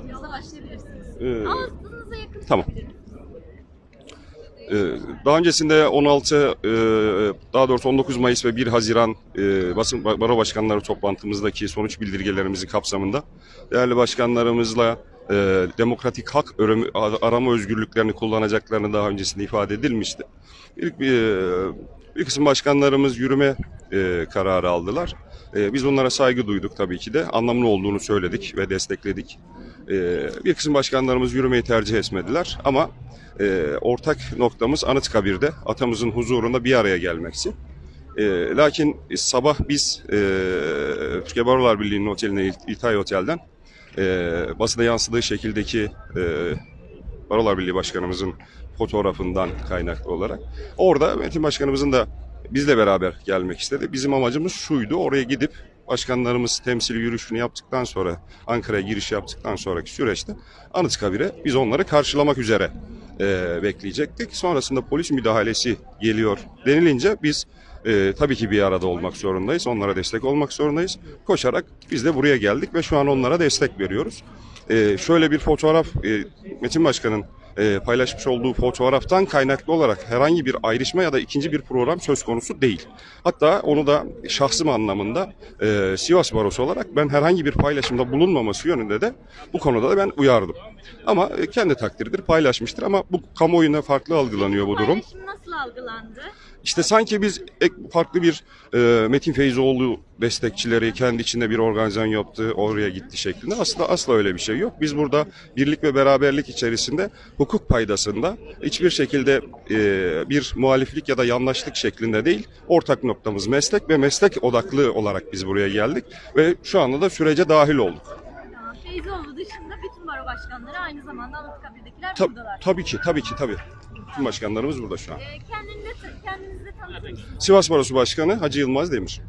Sorunuzla başlayabilirsiniz. Ee, Ağzınıza yakın tamam. Ee, Daha öncesinde 16, e, daha doğrusu 19 Mayıs ve 1 Haziran e, basın baro başkanları toplantımızdaki sonuç bildirgelerimizi kapsamında değerli başkanlarımızla e, demokratik hak arama özgürlüklerini kullanacaklarını daha öncesinde ifade edilmişti. Bir, bir, bir kısım başkanlarımız yürüme e, kararı aldılar. E, biz onlara saygı duyduk tabii ki de. Anlamlı olduğunu söyledik ve destekledik. E, bir kısım başkanlarımız yürümeyi tercih etmediler ama e, ortak noktamız Anıtkabir'de atamızın huzurunda bir araya gelmeksi. E, lakin sabah biz e, Türkiye Barolar Birliği'nin oteline İl- İltay Otel'den e, basına yansıdığı şekildeki e, Barolar Birliği Başkanımızın fotoğrafından kaynaklı olarak orada Metin Başkanımızın da bizle beraber gelmek istedi. Bizim amacımız şuydu oraya gidip başkanlarımız temsili yürüyüşünü yaptıktan sonra Ankara'ya giriş yaptıktan sonraki süreçte Anıtkabir'e biz onları karşılamak üzere e, bekleyecektik. Sonrasında polis müdahalesi geliyor denilince biz e, tabii ki bir arada olmak zorundayız. Onlara destek olmak zorundayız. Koşarak biz de buraya geldik ve şu an onlara destek veriyoruz. E, şöyle bir fotoğraf e, Metin Başkan'ın e, paylaşmış olduğu fotoğraftan kaynaklı olarak herhangi bir ayrışma ya da ikinci bir program söz konusu değil. Hatta onu da şahsım anlamında e, Sivas Barosu olarak ben herhangi bir paylaşımda bulunmaması yönünde de bu konuda da ben uyardım. Ama e, kendi takdiridir paylaşmıştır ama bu kamuoyuna farklı algılanıyor bu durum. Paylaşım algılandı? İşte sanki biz ek, farklı bir e, Metin Feyzoğlu destekçileri kendi içinde bir organizasyon yaptı, oraya gitti şeklinde. Aslında asla öyle bir şey yok. Biz burada birlik ve beraberlik içerisinde hukuk paydasında hiçbir şekilde e, bir muhaliflik ya da yandaşlık şeklinde değil, ortak noktamız meslek ve meslek odaklı olarak biz buraya geldik ve şu anda da sürece dahil olduk. Feyzoğlu dışında bütün baro başkanları aynı zamanda Anıtkabir'dekiler Tab- buradalar. tabii ki, tabii ki, tabii. Tüm başkanlarımız burada şu an. Ee, kendinizi tanıtır mısınız? Sivas Barosu Başkanı Hacı Yılmaz Demir.